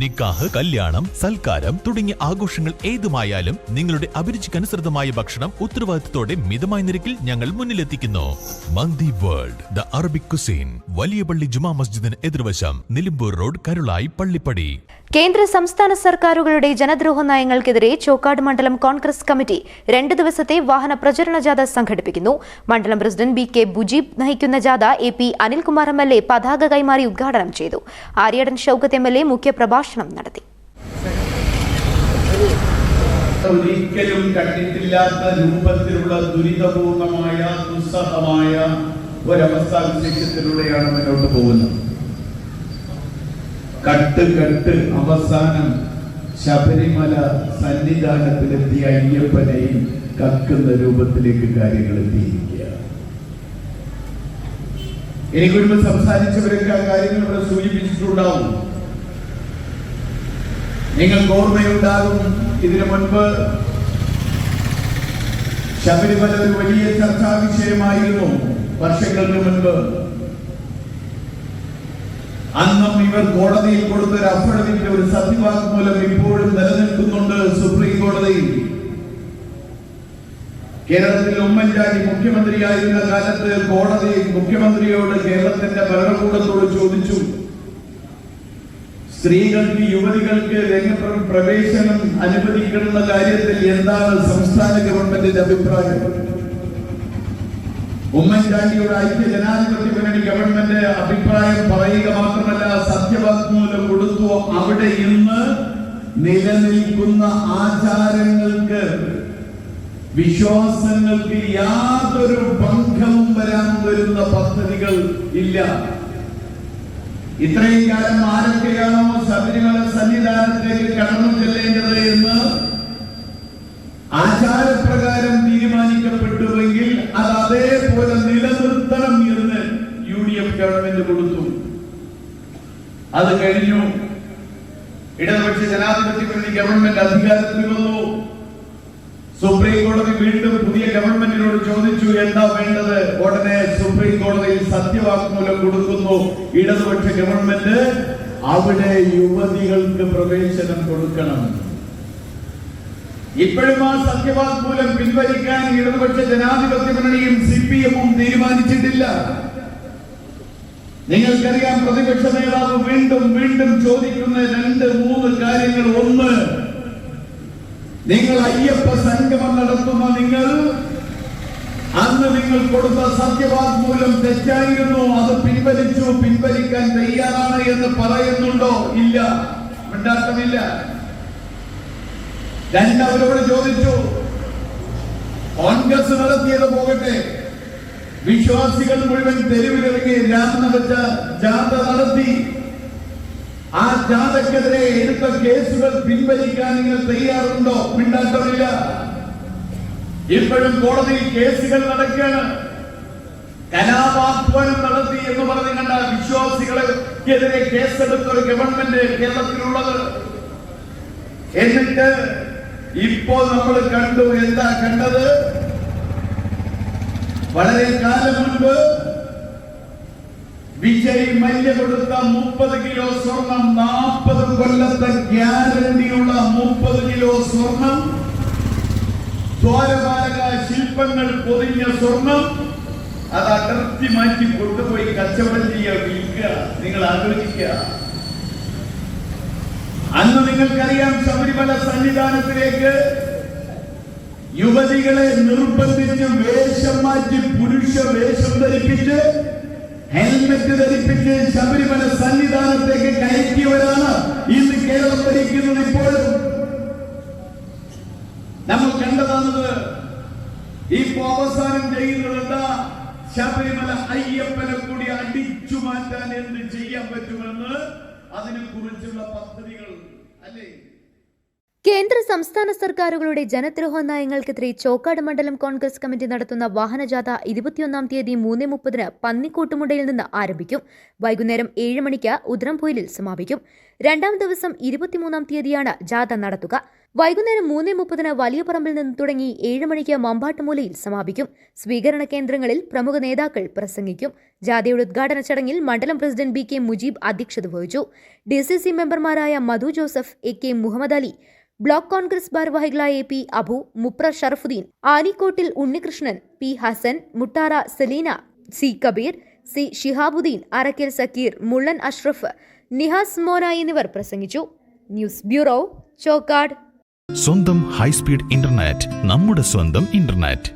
നിക്കാഹ് കല്യാണം സൽക്കാരം തുടങ്ങിയ ആഘോഷങ്ങൾ ഏതുമായാലും നിങ്ങളുടെ അഭിരുചിക്കനുസൃതമായ ഭക്ഷണം ഉത്തരവാദിത്തത്തോടെ മിതമായ നിരക്കിൽ ഞങ്ങൾ മുന്നിലെത്തിക്കുന്നു. Mandi world the Arabic cuisine വലിയ പള്ളി ജുമാ മസ്ജിദിന് എതിർവശം നിലമ്പൂർ റോഡ് കരുളായി പള്ളിപ്പടി. കേന്ദ്ര സംസ്ഥാന സർക്കാരുകളുടെ ജനദ്രോഹ നയങ്ങൾക്കെതിരെ ചോക്കാട് മണ്ഡലം കോൺഗ്രസ് കമ്മിറ്റി രണ്ട് ദിവസത്തെ വാഹന പ്രചരണ ജാഥ സംഘടിപ്പിക്കുന്നു. മണ്ഡലം പ്രസിഡന്റ് ബി കെ ബുജീബ് നയിക്കുന്ന ജാഥ A P Anilkumar M L A പതാക കൈമാറി ഉദ്ഘാടനം ചെയ്തു. Aryadan Shoukath M L A മുഖ്യപ്രഭാഷണം നടത്തി. ഒരിക്കലും കണ്ടിട്ടില്ലാത്ത രൂപത്തിലുള്ള ദുരിതപൂർണമായ ദുസ്സഹമായ മുന്നോട്ട് പോകുന്നത്. കട്ട് കട്ട് അവസാനം ശബരിമല സന്നിധാനത്തിലെത്തിയ അയ്യപ്പനെയും കക്കുന്ന രൂപത്തിലേക്ക് കാര്യങ്ങൾ എത്തിയിരിക്കുക. എനിക്ക് സംസാരിച്ചവരൊക്കെ ആ കാര്യങ്ങൾ ഇവിടെ സൂചിപ്പിച്ചിട്ടുണ്ടാവും. നിങ്ങൾക്ക് ഓർമ്മയുണ്ടാകും ഇതിനു മുൻപ് ശബരിമല ഒരു വലിയ ചർച്ചാ വിഷയമായിരുന്നു വർഷങ്ങൾക്ക് മുൻപ് അന്നും ഇവർ കോടതിയിൽ കൊടുത്ത ഒരു അഫിഡവിന്റെ ഒരു സത്യവാങ്മൂലം ഇപ്പോഴും നിലനിൽക്കുന്നുണ്ട് സുപ്രീം കോടതിയിൽ കേരളത്തിൽ ഉമ്മൻചാണ്ടി മുഖ്യമന്ത്രിയായിരുന്ന കാലത്ത് കോടതി മുഖ്യമന്ത്രിയോട് കേരളത്തിന്റെ ഭരണകൂടത്തോട് ചോദിച്ചു. സ്ത്രീകൾക്ക് യുവതികൾക്ക് രംഗപ്രവേശനം പ്രവേശനം അനുവദിക്കുന്ന കാര്യത്തിൽ എന്താണ് സംസ്ഥാന ഗവൺമെന്റിന്റെ അഭിപ്രായം? ഉമ്മൻചാണ്ടിയുടെ ഐക്യ ജനാധിപത്യ മുന്നണി ഗവൺമെന്റ് അഭിപ്രായം പറയുക മാത്രമല്ല സത്യവാങ്മൂലം കൊടുത്തു. അവിടെ ഇന്ന് നിലനിൽക്കുന്ന ആചാരങ്ങൾക്ക് വിശ്വാസങ്ങൾക്ക് യാതൊരു ഭംഗവും വരാൻ വരുന്ന പദ്ധതികൾ ഇല്ല. ഇത്രയും കാലം ആരൊക്കെയാണോ ശബരിമല സന്നിധാനത്തേക്ക് കടന്നു യു ഗവൺമെന്റ് കൊടുത്തു അത് കഴിഞ്ഞു. ഇടതുപക്ഷ ജനാധിപത്യ ഗവൺമെന്റ് അധികാരത്തിൽ വന്നു. സുപ്രീം കോടതി വീണ്ടും പുതിയ ഗവൺമെന്റിനോട് ചോദിച്ചു എന്താ വേണ്ടത്? ഉടനെ സുപ്രീം കോടതിയിൽ സത്യവാങ്മൂലം കൊടുക്കുന്നു. ഇടതുപക്ഷ ഗവൺമെന്റ് അവിടെ യുവതികൾക്ക് പ്രവേശനം കൊടുക്കണം. ഇപ്പോഴും ആ സത്യവാങ്മൂലം പിൻവലിക്കാൻ ഇടതുപക്ഷ ജനാധിപത്യ മുന്നണിയും സി പി എമ്മും തീരുമാനിച്ചിട്ടില്ല. നിങ്ങൾക്കറിയാം പ്രതിപക്ഷ നേതാവ് വീണ്ടും വീണ്ടും ചോദിക്കുന്ന രണ്ട് മൂന്ന് കാര്യങ്ങൾ. ഒന്ന് നിങ്ങൾ അയ്യപ്പ സംഗമം നടത്തുന്ന നിങ്ങൾ അന്ന് നിങ്ങൾ കൊടുത്ത സത്യവാങ്മൂലം തെറ്റായിരുന്നു. അത് പിൻവലിച്ചു പിൻവലിക്കാൻ തയ്യാറാണ് എന്ന് പറയുന്നുണ്ടോ? ഇല്ല. മിണ്ടാട്ടമില്ല. രണ്ടവരോട് ചോദിച്ചു. കോൺഗ്രസ് നടത്തിയത് പോകട്ടെ. വിശ്വാസികൾ മുഴുവൻ തെരുവിലിറങ്ങി രാമന വെച്ച ജാഥ നടത്തി. ആ ജാഥക്കെതിരെ എടുത്ത കേസുകൾ പിൻവലിക്കാൻ നിങ്ങൾ തയ്യാറുണ്ടോ? മിണ്ടാട്ടമില്ല. ഇപ്പോഴും കോടതി കേസുകൾ നടക്കുകയാണ്. കലാപാഹ്വാനം നടത്തി എന്ന് പറഞ്ഞ് കണ്ട വിശ്വാസികൾക്കെതിരെ കേസെടുത്ത ഒരു ഗവൺമെന്റ് കേരളത്തിലുള്ളത്. എന്നിട്ട് ഇപ്പോൾ നമ്മൾ കണ്ടു എന്താ കണ്ടത്? വളരെ കാലം മുൻപ് വിജയ് മല്യ കൊടുത്ത മുപ്പത് കിലോ സ്വർണം നാൽപ്പത് കൊല്ലത്തെ ഗ്യാരണ്ടിയുള്ള മുപ്പത് കിലോ സ്വർണം ദ്വാരപാലക ശില്പങ്ങൾ പൊതിഞ്ഞ സ്വർണം അത് അടർത്തി മാറ്റി കൊണ്ടുപോയി കച്ചവടം ചെയ്യുക വിൽക്കുക. നിങ്ങൾ ആലോചിക്കുക. അന്ന് നിങ്ങൾക്കറിയാം ശബരിമല സന്നിധാനത്തിലേക്ക് യുവതികളെ നിർബന്ധിച്ച് വേഷം മാറ്റി പുരുഷ വേഷം ധരിപ്പിച്ച് ഹെൽമെറ്റ് ധരിപ്പിച്ച് ശബരിമല സന്നിധാനത്തേക്ക് കയറ്റിയവരാണ് ഇന്ന് കേരളം ഭരിക്കുന്നത് ഇപ്പോഴും. നമ്മൾ കണ്ടതാണത് ഇപ്പോ അവസാനം ചെയ്യുന്നത് എന്താ ശബരിമല അയ്യപ്പനെ കൂടി അടിച്ചു മാറ്റാൻ എന്ത് ചെയ്യാൻ പറ്റുമെന്ന് അതിനെ കുറിച്ചുള്ള പദ്ധതികൾ അല്ലേ? കേന്ദ്ര സംസ്ഥാന സർക്കാരുകളുടെ ജനദ്രോഹ നയങ്ങൾക്കെതിരെ ചോക്കാട് മണ്ഡലം കോൺഗ്രസ് കമ്മിറ്റി നടത്തുന്ന വാഹനജാഥ ഇരുപത്തിയൊന്നാം തീയതി മൂന്ന് മുപ്പതിന് പന്നിക്കൂട്ടുമുണ്ടയിൽ നിന്ന് ആരംഭിക്കും. വൈകുന്നേരം ഏഴ് മണിക്ക് ഉദ്രംപൊയിലിൽ സമാപിക്കും. രണ്ടാം ദിവസം ഇരുപത്തിമൂന്നാം തീയതിയാണ് ജാഥ നടത്തുക. വൈകുന്നേരം മൂന്ന് മുപ്പതിന് വലിയ പറമ്പിൽ നിന്ന് തുടങ്ങി ഏഴ് മണിക്ക് മമ്പാട്ടുമൂലയിൽ സമാപിക്കും. സ്വീകരണ കേന്ദ്രങ്ങളിൽ പ്രമുഖ നേതാക്കൾ പ്രസംഗിക്കും. ജാഥയുടെ ഉദ്ഘാടന ചടങ്ങിൽ മണ്ഡലം പ്രസിഡന്റ് ബി കെ മുജീബ് അധ്യക്ഷത വഹിച്ചു. ഡി സി സി മെമ്പർമാരായ Madhu Joseph A K Muhammad Ali block Congress ഭാരവാഹികളായ P Abu Mupra Sharafuddin Anikkottil Unnikrishnan P Hasan Muttara Saleena C Kabeer C Shihabuddin Arakkal Sakkeer Mullan Ashraf Nihas Mona എന്നിവർ പ്രസംഗിച്ചു. News bureau Chokkad. സ്വന്തം high speed internet നമ്മുടെ സ്വന്തം internet.